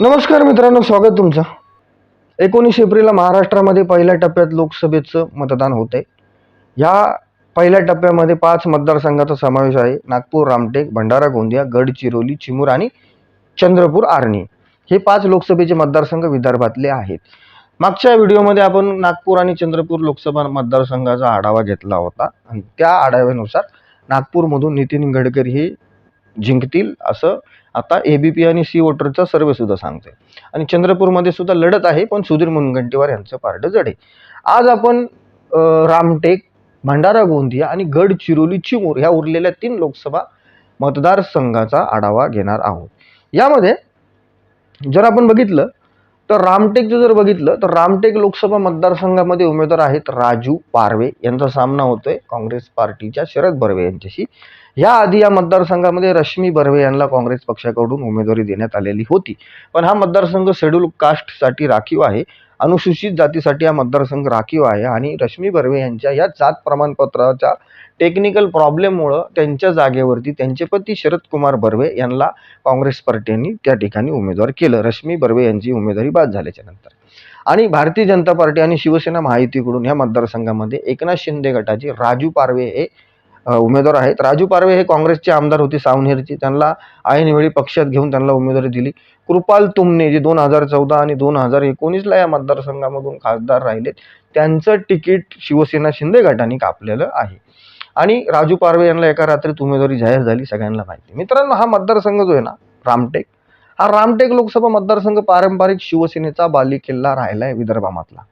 नमस्कार मित्रांनो स्वागत तुमचं. एकोणीस एप्रिलला महाराष्ट्रामध्ये पहिल्या टप्प्यात लोकसभेचं मतदान होत आहे ह्या पहिल्या टप्प्यामध्ये पाच मतदारसंघाचा समावेश आहे. नागपूर रामटेक भंडारा गोंदिया गडचिरोली चिमूर आणि चंद्रपूर आर्णी. हे पाच लोकसभेचे मतदारसंघ विदर्भातले आहेत. मागच्या व्हिडिओमध्ये आपण नागपूर आणि चंद्रपूर लोकसभा मतदारसंघाचा आढावा घेतला होता. आणि त्या आढाव्यानुसार नागपूरमधून नितीन गडकरी हे जिंकतील असं आता ए बी पी आणि सी वोटरचा सर्वेसुद्धा सांगतोय. आणि चंद्रपूरमध्ये सुद्धा लढत आहे पण सुधीर मुनगंटीवार यांचं पारडं जड आहे. आज आपण रामटेक भंडारा गोंदिया आणि गडचिरोली चिमूर ह्या उरलेल्या तीन लोकसभा मतदारसंघाचा आढावा घेणार आहोत. यामध्ये जर आपण बघितलं तर रामटेकचं जर बघितलं तर रामटेक लोकसभा मतदारसंघामध्ये उमेदवार आहेत राजू पारवे यांचा सामना होतोय काँग्रेस पार्टीच्या शरद बर्वे यांच्याशी. याआधी या मतदारसंघामध्ये रश्मी बर्वे यांना काँग्रेस पक्षाकडून उमेदवारी देण्यात आलेली होती. पण हा मतदारसंघ शेड्यूल कास्टसाठी राखीव आहे. अनुसूचित जातीसाठी हा मतदारसंघ राखीव आहे आणि रश्मी बर्वे यांच्या या जात प्रमाणपत्राच्या टेक्निकल प्रॉब्लेममुळं त्यांच्या जागेवरती त्यांचे पती शरद कुमार बर्वे यांना काँग्रेस पार्टीने त्या ठिकाणी उमेदवार केलं. रश्मी बर्वे यांची उमेदवारी बाद झाल्याच्यानंतर. आणि भारतीय जनता पार्टी आणि शिवसेना महायुतीकडून या मतदारसंघामध्ये एकनाथ शिंदे गटाचे राजू पारवे हे उमेदवार आहेत. राजू पारवे हे काँग्रेसचे आमदार होते सावनेरचे. त्यांना ऐनवेळी पक्षात घेऊन त्यांना उमेदवारी दिली. कृपाल तुमने जे दोन हजार चौदा आणि दोन हजार एकोणीसला या मतदारसंघामधून खासदार राहिलेत त्यांचं तिकीट शिवसेना शिंदे गटाने कापलेलं आहे. आणि राजू पारवे यांना एका रात्रीत उमेदवारी जाहीर झाली सगळ्यांना माहिती. मित्रांनो हा मतदारसंघ जो आहे ना रामटेक हा रामटेक लोकसभा मतदारसंघ पारंपरिक शिवसेनेचा बालेकिल्ला राहिला आहे विदर्भामधला.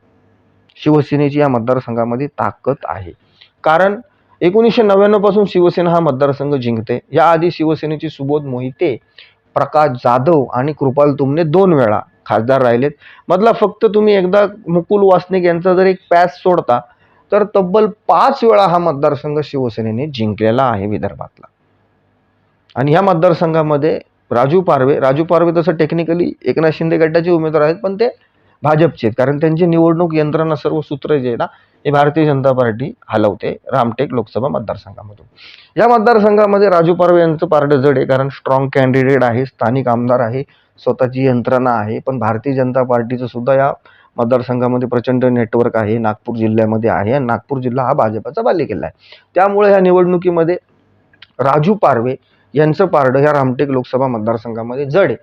शिवसेनेची या मतदारसंघामध्ये ताकद आहे. कारण एकोणीसशे नव्याण्णवपासून शिवसेना हा मतदारसंघ जिंकते. याआधी शिवसेनेचे सुबोध मोहिते प्रकाश जाधव आणि कृपाल तुमने दोन वेळा खासदार राहिलेत. मधला फक्त तुम्ही एकदा मुकुल वासनिक यांचा जर एक पॅस सोडता तर तब्बल पाच वेळा हा मतदारसंघ शिवसेनेने जिंकलेला आहे विदर्भातला. आणि ह्या मतदारसंघामध्ये राजू पारवे राजू पारवे तसं टेक्निकली एकनाथ शिंदे गटाचे उमेदवार आहेत पण ते भाजपचे आहेत कारण त्यांची निवडणूक यंत्रणा सर्व सूत्र जे आहे ना हे भारतीय जनता पार्टी हलवते रामटेक लोकसभा मतदारसंघामधून. या मतदारसंघामध्ये राजू पारवे यांचं पार्ट जड आहे कारण स्ट्रॉंग कॅन्डिडेट आहे स्थानिक आमदार आहे स्वतःची यंत्रणा आहे पण भारतीय जनता पार्टीचं सुद्धा या मतदारसंघामध्ये प्रचंड नेटवर्क आहे नागपूर जिल्ह्यामध्ये आहे आणि नागपूर जिल्हा हा भाजपाचा बालेकिल्ला आहे. त्यामुळे ह्या निवडणुकीमध्ये राजू पारवे यांचं पारडं ह्या रामटेक लोकसभा मतदारसंघामध्ये जड आहे.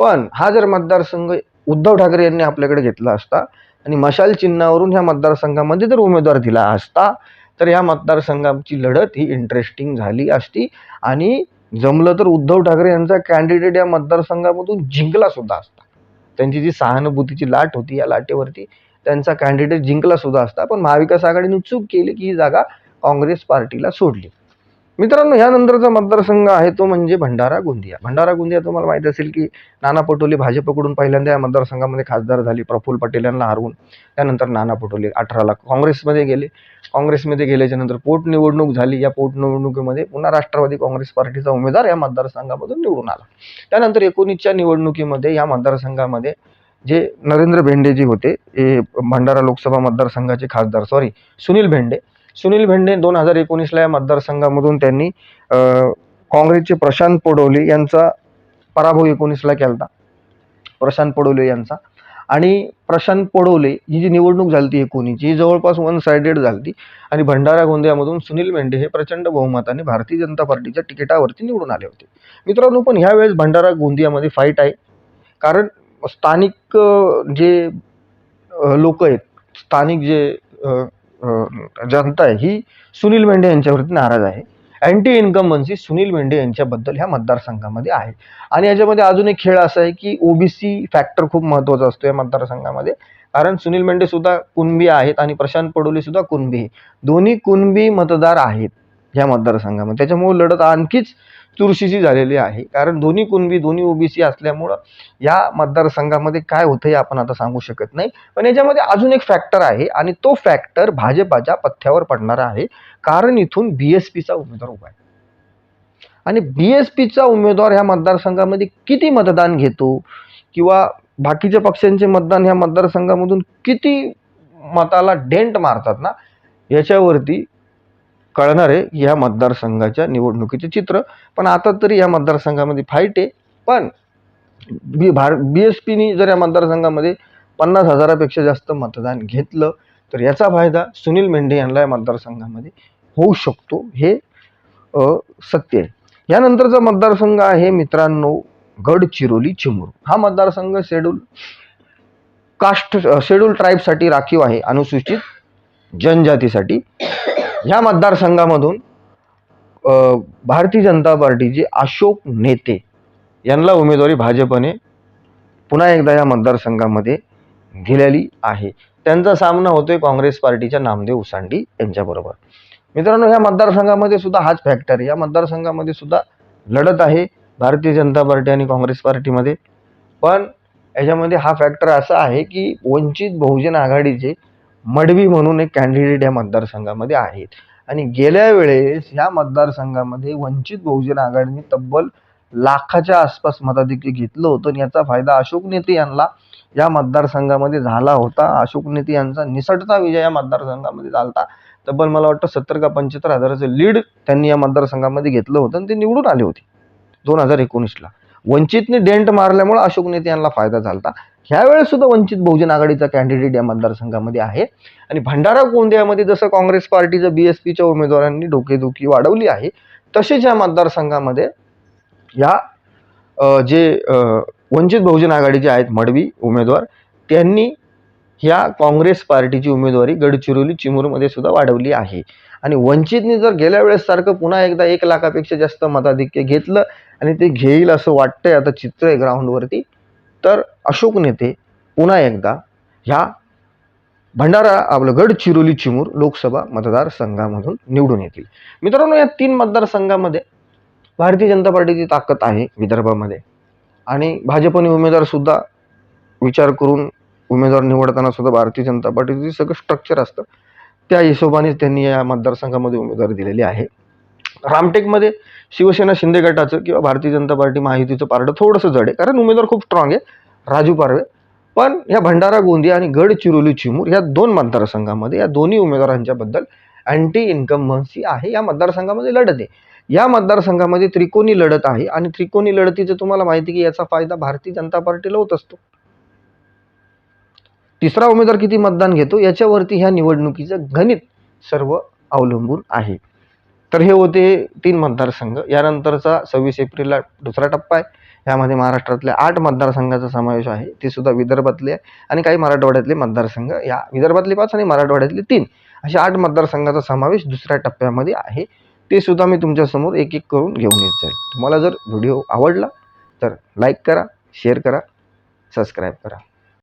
पण हा जर मतदारसंघ उद्धव ठाकरे यांनी आपल्याकडे घेतला असता आणि मशाल चिन्हावरून ह्या मतदारसंघामध्ये जर उमेदवार दिला असता तर ह्या मतदारसंघाची लढत ही इंटरेस्टिंग झाली असती. आणि जमलं तर उद्धव ठाकरे यांचा कॅन्डिडेट या मतदारसंघामधून जिंकला सुद्धा असता. त्यांची जी सहानुभूतीची लाट होती या लाटेवरती त्यांचा कॅन्डिडेट जिंकला सुद्धा असता. पण महाविकास आघाडीने चूक केली की ही जागा काँग्रेस पार्टीला सोडली. मित्रांनो ह्यानंतरचा मतदारसंघ आहे तो म्हणजे भंडारा गोंदिया. भंडारा गोंदिया तुम्हाला माहीत असेल की नाना पटोले भाजपकडून पहिल्यांदा या मतदारसंघामध्ये खासदार झाली. प्रफुल्ल पटेल यांना हरवून त्यानंतर नाना पटोले अठराला काँग्रेसमध्ये गेले. काँग्रेसमध्ये गेल्याच्यानंतर पोटनिवडणूक झाली. या पोटनिवडणुकीमध्ये पुन्हा राष्ट्रवादी काँग्रेस पार्टीचा उमेदवार या मतदारसंघामधून निवडून आला. त्यानंतर एकोणीसच्या निवडणुकीमध्ये या मतदारसंघामध्ये जे नरेंद्र भेंडे जे होते हे भंडारा लोकसभा मतदारसंघाचे खासदार सॉरी सुनील भेंडे सुनील भेंडे दोन हजार एकोणीसला या मतदारसंघामधून त्यांनी काँग्रेसचे प्रशांत पोडवली यांचा पराभव एकोणीसला केला होता प्रशांत पोडोले यांचा. आणि प्रशांत पोडोले ही जी निवडणूक झाली ती एकोणीसची ही जवळपास वन सायडेड झाली आणि भंडारा गोंदियामधून सुनील मेंढे हे प्रचंड बहुमताने भारतीय जनता पार्टीच्या तिकिटावरती निवडून आले होते. मित्रांनो पण ह्यावेळेस भंडारा गोंदियामध्ये फाईट आहे. कारण स्थानिक जे लोक आहेत स्थानिक जे जनता आहे. ही सुनील मेंढे यांच्यावरती नाराज आहे. अँटी इन्कमन्सी सुनील मेंढे यांच्याबद्दल ह्या मतदारसंघामध्ये आहे. आणि याच्यामध्ये अजून एक खेळ असा आहे की ओबीसी फॅक्टर खूप महत्त्वाचा असतो या मतदारसंघामध्ये. कारण सुनील मेंढे सुद्धा कुणबी आहेत आणि प्रशांत पडोले सुद्धा कुणबी दोन्ही कुणबी मतदार आहेत ह्या मतदारसंघामध्ये. त्याच्यामुळे लढत आणखीच चुरशीची झालेली आहे. कारण दोन्ही कुणबी दोन्ही ओबीसी असल्यामुळं या मतदारसंघामध्ये काय होतं हे आपण आता सांगू शकत नाही. पण याच्यामध्ये अजून एक फॅक्टर आहे आणि तो फॅक्टर भाजपाच्या पथ्यावर पडणारा आहे. कारण इथून बी एस पीचा उमेदवार उभा आहे. आणि बी एस पीचा उमेदवार ह्या मतदारसंघामध्ये किती मतदान घेतो? किंवा बाकीच्या पक्षांचे मतदान ह्या मतदारसंघामधून किती मताला डेंट मारतात ना? याच्यावरती कळणार आहे ह्या मतदारसंघाच्या निवडणुकीचे चित्र. पण आता तरी या मतदारसंघामध्ये फाईट आहे. पण बी भार बी एस पीनी जर या मतदारसंघामध्ये पन्नास हजारापेक्षा जास्त मतदान घेतलं तर याचा फायदा सुनील मेंढे यांना या मतदारसंघामध्ये होऊ शकतो. हे सत्य आहे. यानंतरचा मतदारसंघ आहे मित्रांनो गडचिरोली चिमूर. हा मतदारसंघ शेड्यूल कास्ट शेड्यूल ट्राईबसाठी राखीव आहे. अनुसूचित जनजातीसाठी. ह्या मतदारसंघामधून भारतीय जनता पार्टीचे अशोक नेते यांना उमेदवारी भाजपने पुन्हा एकदा या मतदारसंघामध्ये दिलेली आहे. त्यांचा सामना होतोय काँग्रेस पार्टीच्या नामदेव उसांडी यांच्याबरोबर मित्रांनो ह्या मतदारसंघामध्ये सुद्धा हाच फॅक्टर आहे. या मतदारसंघामध्ये सुद्धा लढत आहे भारतीय जनता पार्टी आणि काँग्रेस पार्टीमध्ये. पण याच्यामध्ये हा फॅक्टर असा आहे की वंचित बहुजन आघाडीचे मडवी म्हणून एक कॅन्डिडेट या मतदारसंघामध्ये आहेत. आणि गेल्या वेळेस ह्या मतदारसंघामध्ये वंचित बहुजन आघाडीने तब्बल लाखाच्या आसपास मताधिक्य घेतलं होतं आणि याचा फायदा अशोक नेते यांना या मतदारसंघामध्ये झाला होता. अशोक नेते यांचा निसटता विजय या मतदारसंघामध्ये झाला होता. तब्बल मला वाटतं सत्तर का पंच्याहत्तर हजाराचं लीड त्यांनी या मतदारसंघामध्ये घेतलं होतं आणि ते निवडून आले होते. दोन हजार एकोणीसला. वंचितने डेंट मारल्यामुळे अशोक नेते यांना फायदा झाला होता ह्यावेळेस सुद्धा वंचित बहुजन आघाडीचा कॅन्डिडेट या मतदारसंघामध्ये आहे. आणि भंडारा गोंदियामध्ये जसं काँग्रेस पार्टीच्या बी एस पीच्या उमेदवारांनी डोकेदुखी वाढवली आहे तसेच या मतदारसंघामध्ये या जे वंचित बहुजन आघाडीचे आहेत मडवी उमेदवार त्यांनी ह्या काँग्रेस पार्टीची उमेदवारी गडचिरोली चिमूरमध्ये सुद्धा वाढवली आहे. आणि वंचितने जर गेल्या वेळेस सारखं पुन्हा एकदा एक लाखापेक्षा जास्त मताधिक्य घेतलं आणि ते घेईल असं वाटतंय आता चित्र आहे ग्राउंडवरती तर अशोक नेते पुन्हा एकदा ह्या भंडारा आपलं गडचिरोली चिमूर लोकसभा मतदारसंघामधून निवडून येतील. मित्रांनो या तीन मतदारसंघामध्ये भारतीय जनता पार्टीची ताकद आहे विदर्भामध्ये. आणि भाजपने उमेदवारसुद्धा विचार करून उमेदवार निवडताना सुद्धा भारतीय जनता पार्टीचं सगळं स्ट्रक्चर असतं त्या हिशोबाने त्यांनी या मतदारसंघामध्ये उमेदवारी दिलेली आहे. रामटेकमध्ये शिवसेना शिंदे गटाचं किंवा भारतीय जनता पार्टी महायुतीचं पारडं थोडंसं जड आहे कारण उमेदवार खूप स्ट्रॉंग आहे राजू पारवे. पण या भंडारा गोंदिया आणि गडचिरोली चिमूर या दोन मतदारसंघामध्ये या दोन्ही उमेदवारांच्याबद्दल अँटी इन्कम्बन्सी आहे. या मतदारसंघामध्ये लढत आहे. या मतदारसंघामध्ये त्रिकोणी लढत आहे आणि त्रिकोणी लढतीचं तुम्हाला माहिती आहे की याचा फायदा भारतीय जनता पार्टीला होत असतो. तिसरा उमेदवार किती मतदान घेतो याच्यावरती ह्या निवडणुकीचं गणित सर्व अवलंबून आहे. तर हे होते तीन मतदारसंघ. यानंतरचा सव्वीस एप्रिलला दुसरा टप्पा आहे. यामध्ये महाराष्ट्रातल्या आठ मतदारसंघाचा समावेश आहे. ते सुद्धा विदर्भातले आहे आणि काही मराठवाड्यातले मतदारसंघ. या विदर्भातले पाच आणि मराठवाड्यातले तीन अशा आठ मतदारसंघाचा समावेश दुसऱ्या टप्प्यामध्ये आहे. ते सुद्धा मी तुमच्यासमोर एक एक करून घेऊन येत जाईल. तुम्हाला जर व्हिडिओ आवडला तर लाईक करा शेअर करा सबस्क्राईब करा.